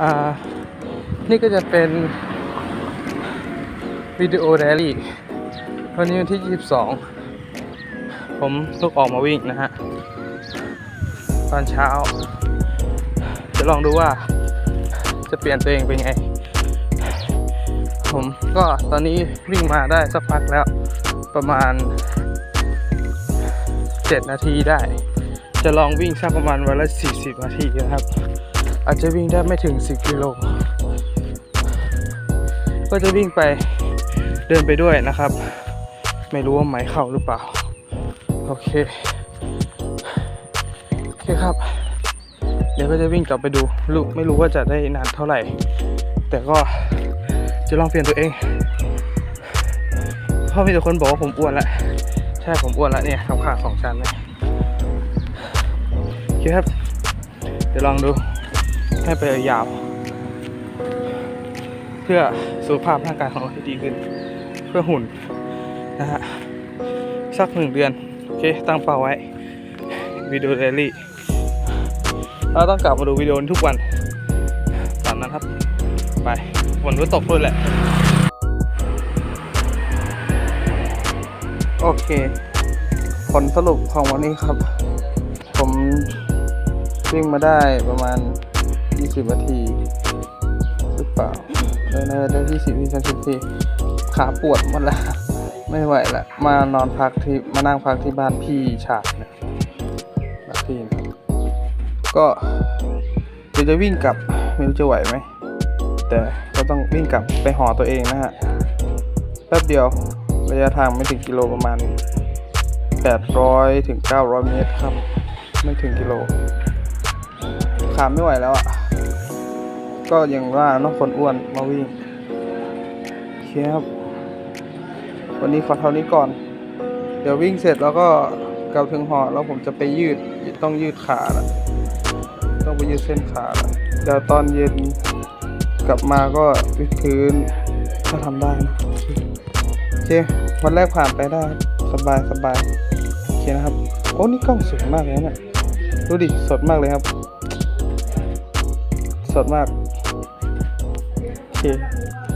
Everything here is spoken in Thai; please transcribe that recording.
อ่า นี่ก็จะเป็นวิดีโอไดอารี่วันนี้วันที่ 22 ผมลุกออกมาวิ่งนะฮะ ตอนเช้า จะลองดูว่าจะเปลี่ยนตัวเองเป็นไง ผมก็ตอนนี้วิ่งมาได้สักพักแล้วประมาณ 7 นาทีได้ จะลองวิ่งสักประมาณวันละ 40 นาทีนะครับ อาจจะวิ่งได้ไม่ถึง 10 กิโล ก็จะวิ่งไปเดินไปด้วยนะครับ ไม่รู้ว่าไหมเข้าหรือเปล่า โอเค โอเคครับ เดี๋ยวก็จะวิ่งกลับไปดูลูกไม่รู้ว่าจะได้นานเท่าไหร่ แต่ก็จะลองเปลี่ยนตัวเอง เพราะมีแต่คนบอกว่าผมอ้วนแล้วใช่ผมอ้วนแล้วเนี่ยขาขาสองชั้นเลยโอเคครับ เดี๋ยวลองดู ให้ไปยาว เพื่อสุขภาพร่างกายของเราให้ดีขึ้น เพื่อหุ่นนะฮะ สักหนึ่งเดือน โอเค ตั้งเป้าไว้วิดีโอเดลี่เราต้องกลับมาดูวิดีโอทุกวันตามนั้นครับ ไปฝนก็ตกด้วยแหละ โอเค ผลสรุปของวันนี้ครับ ผมวิ่งมาได้ประมาณ 20นาทีหรือเปล่าได้น่าจะได้20 20 30นาทีขาปวดหมดแล้วไม่ไหวละมานอนพักที่มานั่งพักที่บ้านพี่ฉากนี่ยบ้านพี่นะก็เดี๋ยวจะวิ่งกลับไม่รู้จะไหวไหมแต่ก็ต้องวิ่งกลับไปหอตัวเองนะฮะแป๊บเดียวระยะทางไม่ถึงกิโลประมาณ 800ถึง900 เมตรครับ ไม่ถึงกิโลขาไม่ไหวแล้วอะ่ะ ก็อย่างว่าน้องคนอ้วนมาวิ่งโอเคครับ วันนี้ขอเท่านี้ก่อน เดี๋ยววิ่งเสร็จแล้วก็กลับถึงหอแล้วผมจะไปยืดต้องยืดขาละต้องไปยืดเส้นขาละเดี๋ยวตอนเย็นกลับมาก็วิดพื้นถ้าทำได้นะโอเควันแรกผ่านไปได้สบายสบายโอเคนะครับ โอ้นี่กล้องสวยมากเลยนะเนี่ยดูดิสดมากเลยครับ สดมาก 你